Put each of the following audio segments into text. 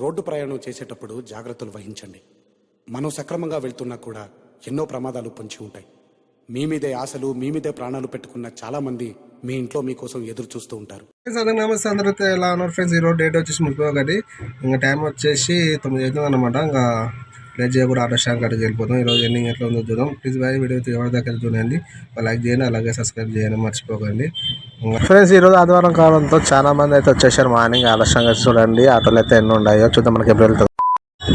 Road ప్రయాణం చేసేటప్పుడు జాగ్రత్తలు వహించండి. మనం సక్రమంగా వెళ్తున్నా కూడా ఎన్నో ప్రమాదాలు పొంచి ఉంటాయి. మీ మీదే ఆశలు మీ మీదే ప్రాణాలు పెట్టుకున్న చాలా మంది మీ ఇంట్లో మీకోసం ఎదురు చూస్తూ ఉంటారు. ఫ్రెండ్స్ అందరికి నమస్తే. అందరైతే ఎలా ఉన్నారు? ఫ్రెండ్స్ ఈరోజు డేట్ వచ్చేసి ముప్పై ఒకటి. ఇంకా టైం వచ్చేసి తొమ్మిది అవుతుంది అనమాట ఇంకా లేట్ కూడా ఆటో స్టాండ్ కాడికి వెళ్ళిపోతాం ఈరోజు ఎండింగ్ ఎట్లా ఉందో చూద్దాం. ప్లీజ్ బాయ్ వీడియో ఎవరి దగ్గర చూడండి. లైక్ చేయండి. అలాగే సబ్స్క్రైబ్ చేయండి. మర్చిపోకండి. ఫ్రెండ్స్ ఈరోజు ఆదివారం కావడంతో చాలా మంది అయితే వచ్చేసారు. మార్నింగ్ ఆలస్యంగా చూడండి. ఆటోలు అయితే ఎన్ని ఉన్నాయో చూద్దాం. మనకి ఎప్పుడు వెళ్తుంది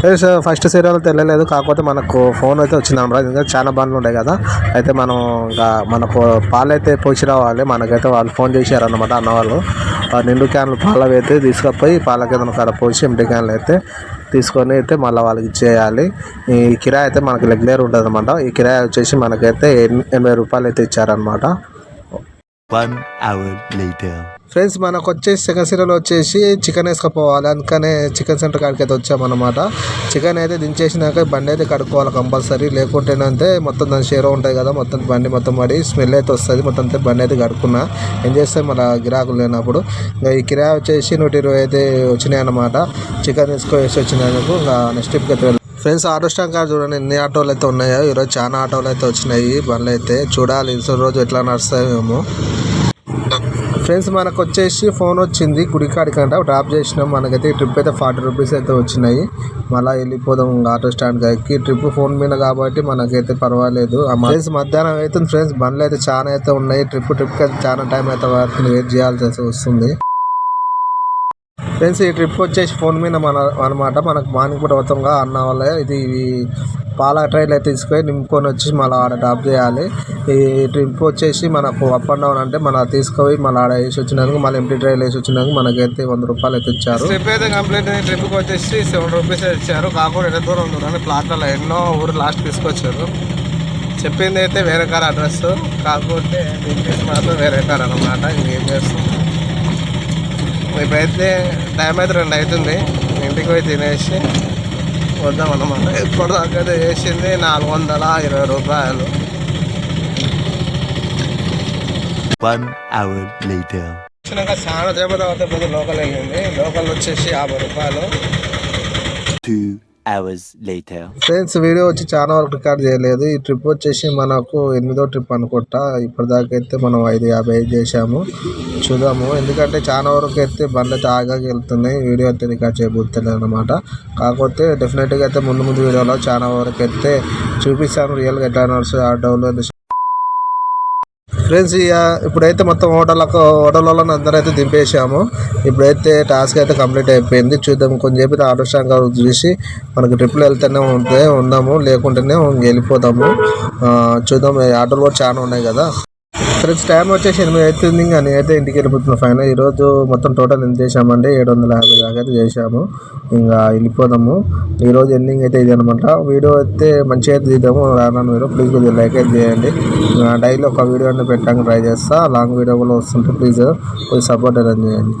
సార్ ఫస్ట్ సీరియల్ తెలియలేదు కాకపోతే మనకు ఫోన్ అయితే వచ్చింది అనమాట ఇంకా చాలా బండ్లు ఉన్నాయి కదా. అయితే మనం ఇంకా మనకు పాలు అయితే పోసి రావాలి. మనకైతే వాళ్ళు ఫోన్ చేశారు అనమాట నిండు క్యాన్లు పాలు అయితే తీసుకుపోయి పాల కింద కాడ పోసి ఎంటీ క్యాన్లు అయితే తీసుకొని అయితే మళ్ళీ వాళ్ళకి ఇచ్చేయాలి. ఈ కిరాయి అయితే మనకి రెగ్యులర్ ఉంటుంది అనమాట ఈ కిరాయి వచ్చేసి మనకైతే ఎన్- ఎనభై రూపాయలు అయితే ఇచ్చారనమాట One hour later. ఫ్రెండ్స్ మనకు వచ్చేసి సెకండ్ సీరియల్ వచ్చేసి చికెన్ వేసుకపోవాలి. అందుకనే చికెన్ సెంటర్ కాడికి అయితే వచ్చామన్నమాట. చికెన్ అయితే దించేసినాక బండి అయితే కడుక్కోవాలి కంపల్సరీ. లేకుంటేనంటే మొత్తం దాని షేర్ ఉంటాయి కదా మొత్తం బండి మొత్తం పడి స్మెల్ అయితే వస్తుంది. మొత్తం అయితే బండి అయితే కడుక్కున్నా. ఏం చేస్తే మన గిరాకులు లేనప్పుడు. ఇంకా ఈ కిరా వచ్చేసి నూట ఇరవై అయితే వచ్చినాయి అన్నమాట. చికెన్ వేసుకొని వచ్చినందుకు ఇంకా నెక్స్ట్ ట్రిప్కి అయితే ఫ్రెండ్స్ ఆటో స్టాండ్ కాడ చూడండి ఎన్ని ఆటోలు అయితే ఉన్నాయో. ఈరోజు చాలా ఆటోలు అయితే వచ్చినాయి. బండ్లు అయితే చూడాలి. రోజు ఎట్లా నడుస్తాయేమో. ఫ్రెండ్స్ మనకు వచ్చేసి ఫోన్ వచ్చింది. గుడికాడికి అంట డ్రాప్ చేసినాం. మనకైతే ట్రిప్ అయితే ఫార్టీ రూపీస్ అయితే వచ్చినాయి. మళ్ళీ వెళ్ళిపోదాం ఇంకా ఆటో స్టాండ్ ఎక్కి ట్రిప్ ఫోన్ మీద కాబట్టి మనకైతే పర్వాలేదు. ఆ ఫ్రెండ్స్ మధ్యాహ్నం అయితే ఫ్రెండ్స్ బండ్లు అయితే చాలా అయితే ఉన్నాయి ట్రిప్ ట్రిప్ అయితే చాలా టైం అయితే పడుతుంది. వెయిట్ చేయాల్సి వస్తుంది. ఫ్రెండ్స్ ఈ ట్రిప్ వచ్చేసి ఫోన్ మీద మన అనమాట. మనకు మార్నింగ్ పూట మొత్తంగా అన్న వల్ల ఇది పాల ట్రైల్ అయితే తీసుకొని నింపుకొని వచ్చి మళ్ళీ ఆడ డ్రాప్ చేయాలి. ఈ ట్రిప్ వచ్చేసి మనకు అప్ అండ్ డౌన్ అంటే మన తీసుకుపోయి మళ్ళీ ఆడ వేసి వచ్చినందుకు మళ్ళీ ఎంటీ ట్రైన్ వేసి వచ్చినందుకు మనకైతే వంద రూపాయలు అయితే ఇచ్చారు. ట్రిప్ అయితే కంప్లీట్ అయింది. ట్రిప్కి వచ్చేసి సెవెన్ రూపీస్ ఇచ్చారు. కాకుండా ఎంత దూరం ఉందని ప్లాట్లలో ఎన్నో ఊరు లాస్ట్ తీసుకొచ్చారు. చెప్పింది అయితే వేరే కార్ అడ్రస్ కాకపోతే మాత్రం వేరే కార్ అనమాట ఇంకేం చేస్తాం ఇప్పుడైతే టైం అయితే రెండు అవుతుంది. ఇంటికి పోయి తినేసి వద్దాం అన్నమాట. ఇప్పటిదాకా అయితే చేసింది నాలుగు వందల ఇరవై రూపాయలు. One hour later. వచ్చినాక చాలా సేపు తర్వాత లోకల్ వెళ్ళింది. లోకల్ వచ్చేసి యాభై రూపాయలు. అవర్స్ లేటర్ ఫ్రెండ్స్ వీడియో వచ్చి చాలా వరకు రికార్డ్ చేయలేదు. ఈ ట్రిప్ వచ్చేసి మనకు ఎనిమిదో ట్రిప్ అనుకుంటా. ఇప్పటిదాకా అయితే మనం ఐదు యాభై ఐదు చేసాము చూద్దాము. ఎందుకంటే చాలా వరకు అయితే బండ్లు అయితే ఆగాకి వెళ్తున్నాయి. వీడియో అయితే రికార్డ్ చేయబోతున్నాయి అనమాట కాకపోతే డెఫినెట్గా అయితే ముందు ముందు వీడియోలో చాలా వరకు అయితే చూపిస్తాను. రియల్గా ఎట్లా నడుస్తుంది ఆటోలో ఫ్రెండ్స్ ఇక ఇప్పుడైతే మొత్తం హోటళ్ళకు హోటల్లో అందరూ అయితే దింపేసాము ఇప్పుడైతే టాస్క్ అయితే కంప్లీట్ అయిపోయింది. చూద్దాం కొంచెం చెప్పి ఆటో చూసి మనకి ట్రిప్లు వెళ్తూనే ఉంటే ఉందాము లేకుంటేనే వెళ్ళిపోతాము చూద్దాం ఈ ఆటోలు కూడా చాలా ఉన్నాయి కదా. ఫ్రెండ్స్ టైం వచ్చేసి ఎనిమిది అవుతుంది ఇంకా నేనైతే ఇంటికి వెళ్ళిపోతున్నా ఫైనల్ ఈరోజు మొత్తం టోటల్ ఎంత చేసామంటే ఏడు వందల యాభై దాకా అయితే చేసాము ఇంకా వెళ్ళిపోదాము. ఈరోజు ఎండింగ్ అయితే ఇది అనమాట వీడియో అయితే మంచిగా అయితే తీద్దాము. రాను మీరు. ప్లీజ్ కొద్దిగా లైక్ అయితే చేయండి. డైలీ ఒక వీడియో అంటే పెట్టడానికి ట్రై చేస్తా. లాంగ్ వీడియో కూడా వస్తుంటే ప్లీజ్ కొద్దిగా సపోర్ట్ అయితే చేయండి.